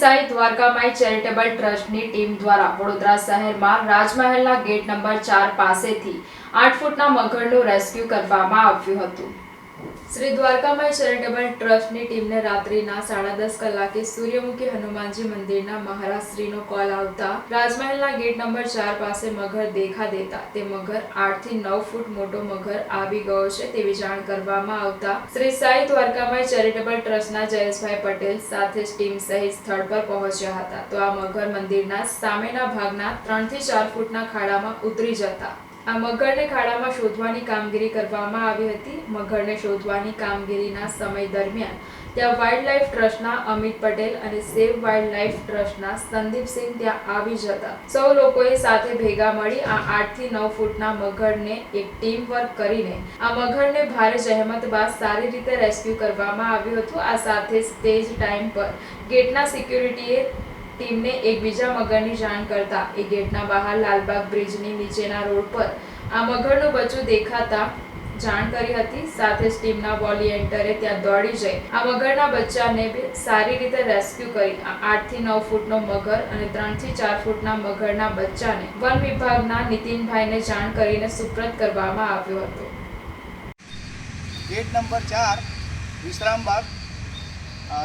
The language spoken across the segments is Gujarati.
સાઈ દ્વારકામાઈ ચેરિટેબલ ટ્રસ્ટની ટીમ દ્વારા વડોદરા શહેરમાં રાજમહેલના ગેટ નંબર ચાર પાસેથી આઠ ફૂટના મગરનું રેસ્ક્યુ કરવામાં આવ્યું હતું. શ્રી દ્વારકામાઈ ચેરિટેબલ ટ્રસ્ટની ટીમને રાત્રિના સાડા દસ કલાકે સૂર્યમુખી હનુમાનજી મંદિરના મહારાજશ્રીનો કોલ આવતા રાજમહેલના ગેટ નંબર ચાર પાસે મગર દેખા દેતા તે મગર આઠથી નવ ફૂટ મોટો મગર આવી ગયો છે તેવી જાણ કરવામાં આવતા શ્રી સાઈ દ્વારકામાઈ ચેરિટેબલ ટ્રસ્ટના જયેશભાઈ પટેલ સાથે ટીમ સહિત સ્થળ પર પહોંચ્યા હતા. તો આ મગર મંદિરના સામેના ભાગના ત્રણથી ચાર ફૂટના ખાડામાં ઉતરી જતા આ મગરને ખાડામાં શોધવાની કામગીરી કરવામાં આવી હતી. મગરને શોધવાની કામગીરીના સમય દરમિયાન ત્યાં વાઇલ્ડ લાઇફ ટ્રસ્ટના અમિત પટેલ અને સેવ વાઇલ્ડ લાઇફ ટ્રસ્ટના સંદીપસિંહ ત્યાં આવી જતા સૌ લોકોએ સાથે ભેગા મળી આ આઠથી નવ ફૂટના મગરને એક ટીમ વર્ક કરીને આ મગરને ભારે જહેમત બાદ સારી રીતે રેસ્ક્યુ કરવામાં આવ્યું હતું. આ સાથે જ તે જ ટાઈમ પર ગેટના સિક્યુરિટીએ ટીમને એકબીજા મગરની જાણ કરતા એ ગેટના બહાર લાલબાગ બ્રિજની નીચેના રોડ પર આ મગરનું બચ્ચું દેખાતા જાણ કરી હતી. સાથે જ ટીમના વોલિયન્ટરે ત્યાં દોડી જઈ આ મગરના બચ્ચાને સારી રીતે રેસ્ક્યુ કરી. આઠ નવ ફૂટનો મગર અને ત્રણ ચાર ફૂટના મગરના બચ્ચાને વન વિભાગના નીતિનભાઈને જાણ કરીને સુપ્રત કરવામાં આવ્યો હતો. ગેટ નંબર ચાર, વિશ્રામબાગ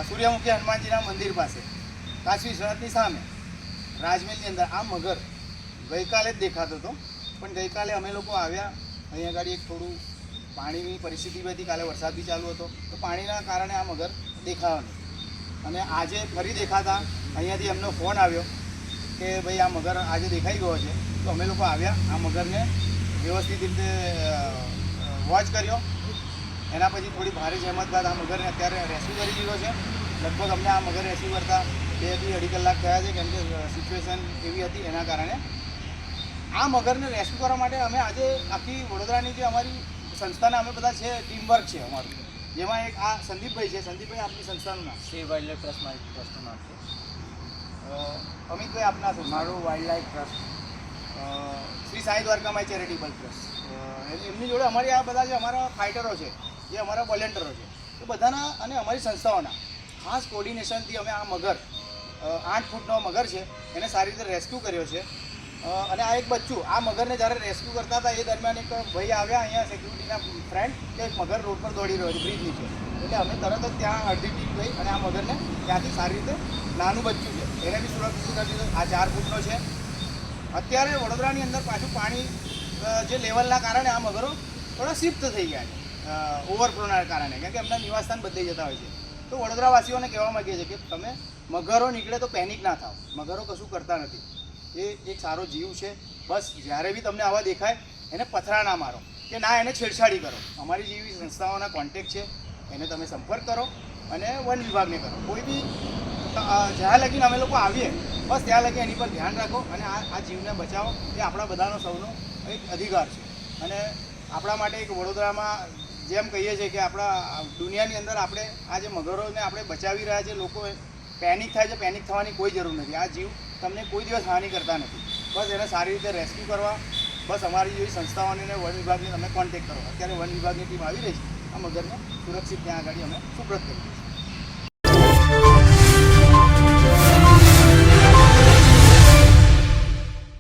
સૂર્યમુખી હનુમાનજીના મંદિર પાસે. કાશી સરહદની સામે. રાજમહેલની અંદર આ મગર ગઈકાલે જ દેખાતો હતો. પણ ગઈકાલે અમે લોકો આવ્યા, અહીંયા આગળ એક થોડું પાણીની પરિસ્થિતિ હતી, કાલે વરસાદ બી ચાલુ હતો. તો પાણીના કારણે આ મગર દેખાયો અને આજે ફરી દેખાતા, અહીંયાથી એમનો ફોન આવ્યો કે ભાઈ આ મગર આજે દેખાઈ ગયો છે. તો અમે લોકો આવ્યા, આ મગરને વ્યવસ્થિત રીતે વોચ કર્યો. એના પછી થોડી ભારે જહેમત બાદ આ મગરને અત્યારે રેસ્ક્યુ કરી દીધો છે. લગભગ અમને આ મગર રેસ્ક્યુ કરતા બેથી અઢી કલાક થયા છે કેમ કે સિચ્યુએશન એવી હતી એના કારણે. આ મગરને રેસ્ક્યુ કરવા માટે અમે આજે આખી વડોદરાની જે અમારી સંસ્થાના અમે બધા છે ટીમ વર્ક છે અમારું. જેમાં એક આ સંદીપભાઈ છે. સંદીપભાઈ આપની સંસ્થાનું નામ. સેવ વાઇલ્ડ લાઈફ ટ્રસ્ટ મારી ટ્રસ્ટનું નામ છે. અમિતભાઈ આપના શું મારું wildlife trust Shri Sai દ્વારકામાં ચેરિટેબલ ટ્રસ્ટ. એમની જોડે અમારી આ બધા જે અમારા ફાઇટરો છે જે અમારા વોલેન્ટરો છે એ બધાના અને અમારી સંસ્થાઓના ખાસ કોર્ડિનેશનથી અમે આ મગર આઠ ફૂટનો મગર છે. એને સારી રીતે રેસ્ક્યુ કર્યો છે. અને આ એક બચ્ચું, આ મગરને જ્યારે રેસ્ક્યુ કરતા હતા, એ દરમિયાન એક ભાઈ આવ્યા અહીંયા સિક્યુરિટીના ફ્રેન્ડ કે મગર રોડ પર દોડી રહ્યો છે બ્રિજ નીચે. એટલે અમે તરત જ ત્યાં અડધી ટીમ ગઈ અને આ મગરને ત્યાંથી સારી રીતે નાનું બચ્ચું છે. એને બી સુરક્ષિત કરી આ ચાર ફૂટનો છે. અત્યારે વડોદરાની અંદર પાછું પાણી જે લેવલના કારણે આ મગરો થોડા શિફ્ટ થઈ ગયા છે. ઓવરફ્લોના કારણે કારણ કે એમના નિવાસસ્થાન બદલાઈ જતા હોય છે. તો વડોદરાવાસીઓને કહેવા માંગીએ છીએ કે તમે મગરો નીકળે તો પેનિક ના થાવ. મગરો કશું કરતા નથી. એ એક સારો જીવ છે. બસ, જ્યારે બી તમને આવા દેખાય, એને પથરા ના મારો. કે ના, એને છેડછાડી કરો. અમારી જેવી સંસ્થાઓના કોન્ટેક્ટ છે. એને તમે સંપર્ક કરો અને વન વિભાગને કરો. કોઈ બી જ્યાં લગીને અમે લોકો આવીએ, બસ ત્યાં લગી એની પર ધ્યાન રાખો અને આ આ જીવને બચાવો. એ આપણા બધાનો સૌનો એક અધિકાર છે. અને આપણા માટે એક વડોદરામાં જેમ કહીએ છીએ કે આપણા, દુનિયાની અંદર આપણે આ જે મગરોને આપણે બચાવી રહ્યા છે લોકો પેનિક થાય છે પેનિક થવાની કોઈ જરૂર નથી. આ જીવ તમને કોઈ દિવસ હાનિ કરતા નથી. બસ એને સારી રીતે રેસ્ક્યુ કરવા, બસ અમારી જેવી સંસ્થાઓને અને વન વિભાગને તમે કોન્ટેક્ટ કરો. અત્યારે વન વિભાગની ટીમ આવી રહી છે. આ મગરને સુરક્ષિત ત્યાં આગળ અમે સુપ્રત કરી છે